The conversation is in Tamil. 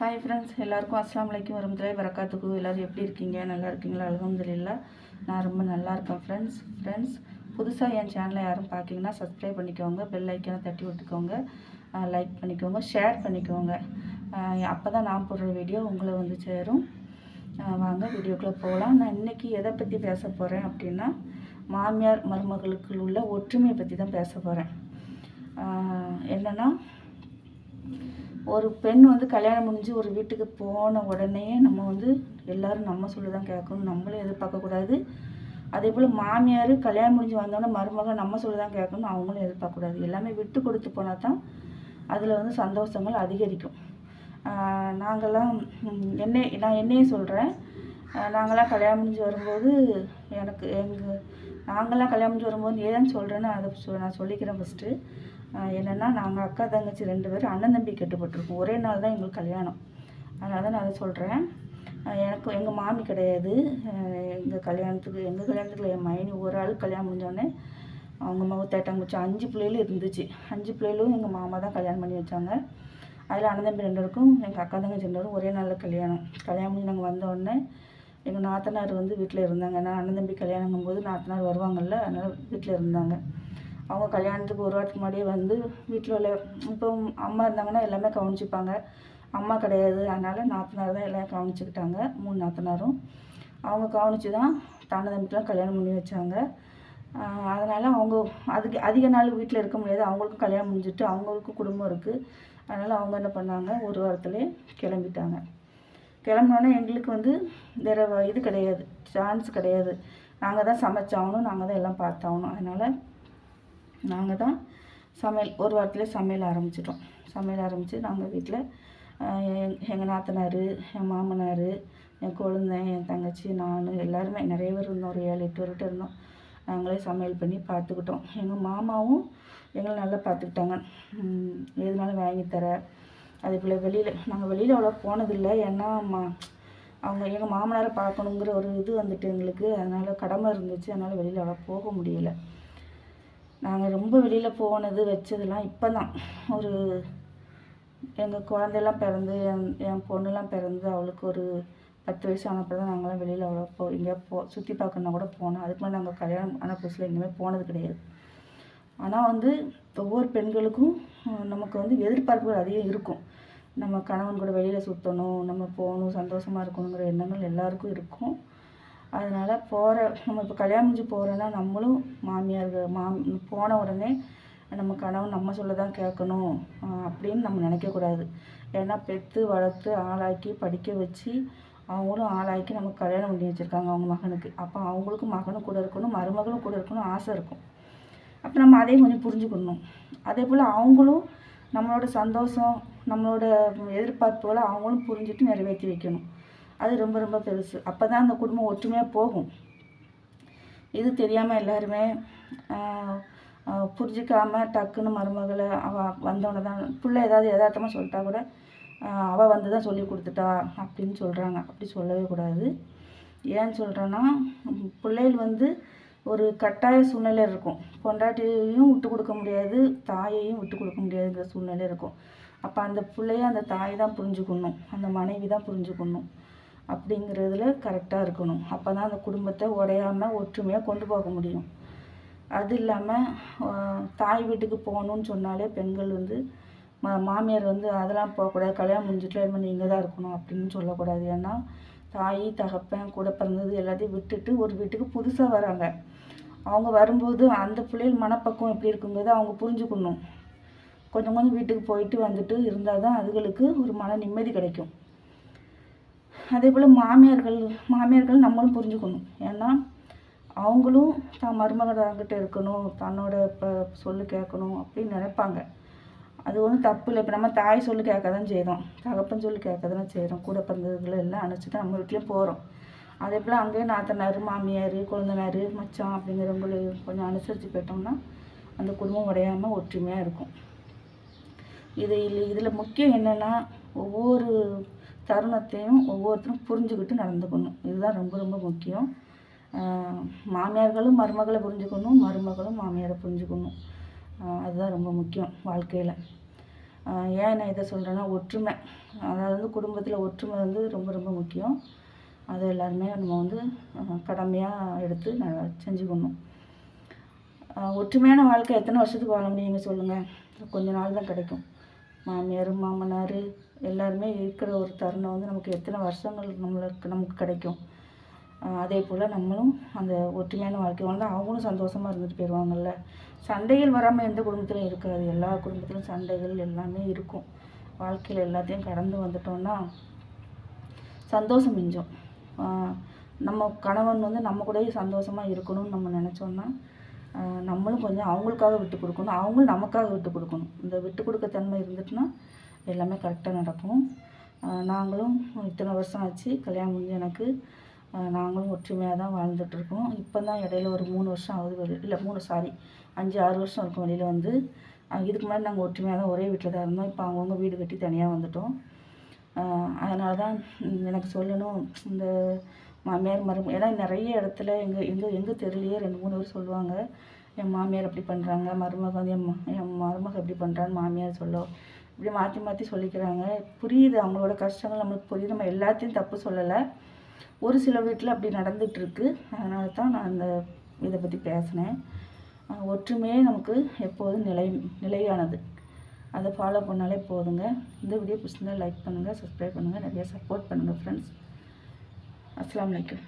ஹாய் ஃப்ரெண்ட்ஸ் எல்லாருக்கும் அஸ்லாம் வலைக்கும் வரமத்துலேயே வரக்காத்துக்கு எல்லோரும் எப்படி இருக்கீங்க? நல்லா இருக்கீங்களா? அலகம்துலில்லா நான் ரொம்ப நல்லா இருக்கேன் ஃப்ரெண்ட்ஸ் ஃப்ரெண்ட்ஸ் புதுசாக என் சேனலை யாரும் பார்க்கிங்கன்னா சப்ஸ்கிரைப் பண்ணிக்கோங்க. பெல் ஐக்கனை தட்டி விட்டுக்கோங்க. லைக் பண்ணிக்கோங்க. ஷேர் பண்ணிக்கோங்க. அப்போ தான் நான் போடுற வீடியோ உங்களை வந்து சேரும். வாங்க வீடியோக்குள்ளே போகலாம். நான் இன்றைக்கி எதை பற்றி பேச போகிறேன் அப்படின்னா மாமியார் மருமகளுக்குள் உள்ள ஒற்றுமையை பற்றி தான் பேச போகிறேன் என்னென்னா ஒரு பெண் வந்து கல்யாணம் முடிஞ்சு ஒரு வீட்டுக்கு போன உடனே நம்ம வந்து எல்லாரும் நம்ம சொல்லி தான் கேட்கணும். நம்மளும் எதிர்பார்க்கக்கூடாது அதே போல் மாமியார் கல்யாணம் முடிஞ்சு வந்தோடனே மருமகள் நம்ம சொல்லி தான் கேட்கணும். அவங்களும் எதிர்பார்க்கக்கூடாது எல்லாமே விட்டு கொடுத்து போனால் தான் அதில் வந்து சந்தோஷங்கள் அதிகரிக்கும். நாங்கள்லாம் என்னை நான் என்னையே சொல்கிறேன் நாங்களாம் கல்யாணம் முடிஞ்சு வரும்போது எனக்கு எங்கள் நாங்களாம் கல்யாணம் முடிஞ்சு வரும்போது ஏதான்னு சொல்கிறேன்னு அதை சொ- நான் சொல்லிக்கிறேன் ஃபஸ்ட்டு என்னென்னா நாங்கள் அக்கா தங்கச்சி ரெண்டு பேரும் அண்ணன் தம்பி கட்டுப்பட்டிருக்கோம். ஒரே நாள் தான் எங்களுக்கு கல்யாணம். அதனால தான் நான் அதை சொல்கிறேன் எனக்கு எங்கள் மாமி கிடையாது. எங்கள் கல்யாணத்துக்கு எங்கள் கல்யாணத்துக்கு என் மைனி ஒரு ஆள் கல்யாணம் முடிஞ்சோடனே அவங்க மக தேட்டாங்குச்சி அஞ்சு பிள்ளைகளும் இருந்துச்சு. அஞ்சு பிள்ளைகளும் எங்கள் மாமா தான் கல்யாணம் பண்ணி வச்சாங்க. அதில் அண்ணன் தம்பி ரெண்டு பேருக்கும் எங்கள் அக்கா தங்கச்சி ரெண்டு பேரும் ஒரே நாளில் கல்யாணம். கல்யாணம் பண்ணி நாங்கள் வந்தோடனே எங்கள் நாத்தனார் வந்து வீட்டில் இருந்தாங்க. ஏன்னா அண்ணன் தம்பி கல்யாணங்கும்போது போது நாத்தனார் வருவாங்கல்ல அதனால் வீட்டில் இருந்தாங்க. அவங்க கல்யாணத்துக்கு ஒரு வாரத்துக்கு முன்னாடியே வந்து வீட்டில் உள்ள இப்போ அம்மா இருந்தாங்கன்னா எல்லாமே கவனிச்சுப்பாங்க. அம்மா கிடையாது. அதனால் நாத்தனார் தான் எல்லாம் கவனிச்சுக்கிட்டாங்க. மூணு நாத்தனாரும். அவங்க கவனித்து தான் தான தம்பிக்கெலாம் கல்யாணம் பண்ணி வச்சாங்க. அதனால் அவங்க அதுக்கு அதிக நாள் வீட்டில் இருக்க முடியாது. அவங்களுக்கும் கல்யாணம் முடிஞ்சிட்டு அவங்களுக்கும் குடும்பம் இருக்குது அதனால் அவங்க என்ன பண்ணாங்க? ஒரு வாரத்துலேயே கிளம்பிட்டாங்க. கிளம்புனோன்னே எங்களுக்கு வந்து வேறு இது கிடையாது. சான்ஸ் கிடையாது. நாங்கள் தான் சமைச்சாகணும். நாங்கள் தான் எல்லாம் பார்த்தாகணும். அதனால் நாங்கள் தான் சமையல் ஒரு வாரத்திலே சமையல் ஆரம்பிச்சிட்டோம். சமையல் ஆரம்பித்து நாங்கள் வீட்டில் எங்கள் நாத்தனார் என் மாமனார் என் குழந்தை என் தங்கச்சி நான் எல்லாருமே நிறைய பேர் இருந்தோம். ஒரு ஏழு எட்டு பேர்கிட்ட இருந்தோம். நாங்களே சமையல் பண்ணி பார்த்துக்கிட்டோம். எங்கள் மாமாவும் எங்களை நல்லா பார்த்துக்கிட்டாங்க. எதுனாலும் வாங்கி தர. அதே போல் வெளியில் நாங்கள் வெளியில் அவ்வளோ போனதில்லை. ஏன்னா மா அவங்க எங்கள் மாமனாரை பார்க்கணுங்கிற ஒரு இது வந்துட்டு எங்களுக்கு. அதனால் கடமை இருந்துச்சு. அதனால் வெளியில் அவ்வளோ போக முடியல. நாங்கள் ரொம்ப வெளியில் போனது வச்சதெல்லாம் இப்போ தான் ஒரு எங்கள் குழந்தையெல்லாம் பிறந்து என் என் பொண்ணுலாம் பிறந்து அவளுக்கு ஒரு பத்து வயசு ஆனப்போ தான் நாங்களாம் வெளியில் அவ்வளோ போ எங்கேயா போ சுற்றி பார்க்கணுன்னா கூட போனோம். அதுக்கு மேலே நாங்கள் கல்யாணம் ஆன புதுசில் எங்கேயுமே போனது கிடையாது. ஆனால் வந்து ஒவ்வொரு பெண்களுக்கும் நமக்கு வந்து எதிர்பார்ப்புகள் அதிகம் இருக்கும். நம்ம கணவன் கூட வெளியில் சுற்றணும் நம்ம போகணும் சந்தோஷமாக இருக்கணுங்கிற எண்ணங்கள் எல்லாருக்கும் இருக்கும். அதனால் போகிற நம்ம இப்போ கல்யாணம் முடிஞ்சு போகிறோன்னா நம்மளும் மாமியார்கள் மாம் போன உடனே நம்ம கணவன் நம்ம சொல்ல தான் கேட்கணும் அப்படின்னு நம்ம நினைக்கக்கூடாது ஏன்னா பெற்று வளர்த்து ஆளாக்கி படிக்க வச்சு அவங்களும் ஆளாக்கி நமக்கு கல்யாணம் பண்ணி வச்சுருக்காங்க அவங்க மகனுக்கு. அப்போ அவங்களுக்கும் மகனும் கூட இருக்கணும் மருமகளும் கூட இருக்கணும் ஆசை இருக்கும். அப்போ நம்ம அதையும் கொஞ்சம் புரிஞ்சுக்கணும். அதே போல் அவங்களும் நம்மளோட சந்தோஷம் நம்மளோட எதிர்பார்ப்புகளை அவங்களும் புரிஞ்சுட்டு நிறைவேற்றி வைக்கணும். அது ரொம்ப ரொம்ப பெருசு. அப்போ தான் அந்த குடும்பம் ஒற்றுமையாக போகும். இது தெரியாமல் எல்லாருமே புரிஞ்சிக்காமல் டக்குன்னு மருமகளை அவள் வந்தோடனே தான் பிள்ளை ஏதாவது யதார்த்தமாக சொல்லிட்டா கூட அவள் வந்து தான் சொல்லி கொடுத்துட்டா அப்படின்னு சொல்கிறாங்க அப்படி சொல்லவே கூடாது. ஏன்னு சொல்கிறேன்னா பிள்ளைகள் வந்து ஒரு கட்டாய சூழ்நிலை இருக்கும். பொண்டாட்டியையும் விட்டு கொடுக்க முடியாது தாயையும் விட்டு கொடுக்க முடியாதுங்கிற சூழ்நிலை இருக்கும். அப்போ அந்த பிள்ளைய அந்த தாய் தான் புரிஞ்சுக்கணும். அந்த மனைவி தான் புரிஞ்சுக்கணும். அப்படிங்கிறதுல கரெக்டாக இருக்கணும். அப்போ தான் அந்த குடும்பத்தை உடையாமல் ஒற்றுமையாக கொண்டு போக முடியும். அது இல்லாமல் தாய் வீட்டுக்கு போகணுன்னு சொன்னாலே பெண்கள் வந்து மா மாமியார் வந்து அதெல்லாம் போகக்கூடாது கல்யாணம் முடிஞ்சிட்டு பண்ணி நீங்கள் தான் இருக்கணும் அப்படின்னு சொல்லக்கூடாது. ஏன்னா தாய் தகப்பன் கூட பிறந்தது எல்லாத்தையும் விட்டுட்டு ஒரு வீட்டுக்கு புதுசாக வராங்க. அவங்க வரும்போது அந்த பிள்ளைகள் மனப்பக்குவம் எப்படி இருக்குங்கிறத அவங்க புரிஞ்சுக்கணும். கொஞ்சம் கொஞ்சம் வீட்டுக்கு போயிட்டு வந்துட்டு இருந்தால் தான் அதுகளுக்கு ஒரு மன நிம்மதி கிடைக்கும். அதே போல் மாமியார்கள் மாமியார்கள் நம்மளும் புரிஞ்சுக்கணும். ஏன்னா அவங்களும் தான் மருமகன்கிட்ட இருக்கணும் தன்னோட இப்போ சொல்லு கேட்கணும் அப்படின்னு நினைப்பாங்க. அது ஒன்றும் தப்பு இல்லை. இப்போ நம்ம தாய் சொல்லு கேட்க தான் செய்கிறோம் தகப்பன் சொல்லி கேட்க தானே செய்கிறோம் கூட பிறந்ததுகளை எல்லாம் அனுப்பிச்சு தான் நம்ம வீட்லேயும் போகிறோம் அதே போல் அங்கேயே நாத்தனார் மாமியார் குழந்தனார் மச்சான் அப்படிங்கிறவங்களை கொஞ்சம் அனுசரித்து போயிட்டோம்னா அந்த குடும்பம் உடையாமல் ஒற்றுமையாக இருக்கும். இது இல்லை. இதில் முக்கியம் என்னென்னா ஒவ்வொரு தருணத்தையும் ஒவ்வொருத்தரும் புரிஞ்சுக்கிட்டு நடந்துக்கணும். இதுதான் ரொம்ப ரொம்ப முக்கியம். மாமியார்களும் மருமகளை புரிஞ்சுக்கணும். மருமகளும் மாமியாரை புரிஞ்சுக்கணும். அதுதான் ரொம்ப முக்கியம் வாழ்க்கையில். ஏன் நான் இதை சொல்கிறேன்னா ஒற்றுமை. அதாவது வந்து குடும்பத்தில் ஒற்றுமை வந்து ரொம்ப ரொம்ப முக்கியம். அது எல்லாருமே நம்ம வந்து கடமையாக எடுத்து ந- செஞ்சுக்கணும். ஒற்றுமையான வாழ்க்கை எத்தனை வருஷத்துக்கு வாழ முடியுங்க சொல்லுங்கள் கொஞ்ச நாள் தான் கிடைக்கும். மாமியார் மாமனார் எல்லாருமே இருக்கிற ஒரு தருணம் வந்து நமக்கு எத்தனை வருஷங்கள் நம்மளுக்கு நமக்கு கிடைக்கும். அதே போல் நம்மளும் அந்த ஒற்றுமையான வாழ்க்கை வாழ்ந்தால் அவங்களும் சந்தோஷமாக இருந்துட்டு போயிடுவாங்கல்ல சண்டைகள் வராமல் எந்த குடும்பத்திலும் இருக்காது. எல்லா குடும்பத்திலும் சண்டைகள் எல்லாமே இருக்கும். வாழ்க்கையில் எல்லாத்தையும் கடந்து வந்துட்டோம்னா சந்தோஷம் மிஞ்சும். நம்ம கணவன் வந்து நம்ம கூடயே சந்தோஷமாக இருக்கணும்னு நம்ம நினச்சோன்னா நம்மளும் கொஞ்சம் அவங்களுக்காக விட்டு கொடுக்கணும். அவங்களும் நமக்காக விட்டு கொடுக்கணும். இந்த விட்டு கொடுக்க தன்மை இருந்துட்டுனா எல்லாமே கரெக்டாக நடக்கும். நாங்களும் இத்தனை வருஷம் ஆச்சு. கல்யாணம் முடிஞ்சு எனக்கு நாங்களும் ஒற்றுமையாக தான் வாழ்ந்துட்டுருக்கோம் இப்போ தான் இடையில ஒரு மூணு வருஷம் ஆகுது வெளி- இல்லை மூணு சாரி அஞ்சு ஆறு வருஷம் இருக்கும் வெளியில் வந்து. இதுக்கு முன்னாடி நாங்கள் ஒற்றுமையாக தான் ஒரே வீட்டில் தான் இருந்தோம். இப்போ அவங்கவுங்க வீடு கட்டி தனியாக வந்துட்டோம். அதனால தான் எனக்கு சொல்லணும் இந்த மாமியார் மரும ஏன்னா நிறைய இடத்துல எங்கள் எங்கள் எங்கள் தெருலையே ரெண்டு மூணு பேர் சொல்லுவாங்க என் மாமியார் அப்படி பண்ணுறாங்க மருமக வந்து என் என் மருமக எப்படி பண்ணுறான்னு மாமியார் சொல்லும் இப்படி மாற்றி மாற்றி சொல்லிக்கிறாங்க. புரியுது அவங்களோட கஷ்டங்கள் நம்மளுக்கு புரியுது. நம்ம எல்லாத்தையும் தப்பு சொல்லலை. ஒரு சில வீட்டில் அப்படி நடந்துகிட்ருக்கு அதனால தான் நான் அந்த இதை பற்றி பேசினேன். ஒற்றுமையே நமக்கு எப்போதும் நிலை நிலையானது. அதை ஃபாலோ பண்ணாலே போதுங்க. இந்த வீடியோ பிடிச்சிருந்தால் லைக் பண்ணுங்கள் சப்ஸ்கிரைப் பண்ணுங்கள் நிறைய சப்போர்ட் பண்ணுங்கள் ஃப்ரெண்ட்ஸ் আসসালামু আলাইকুম।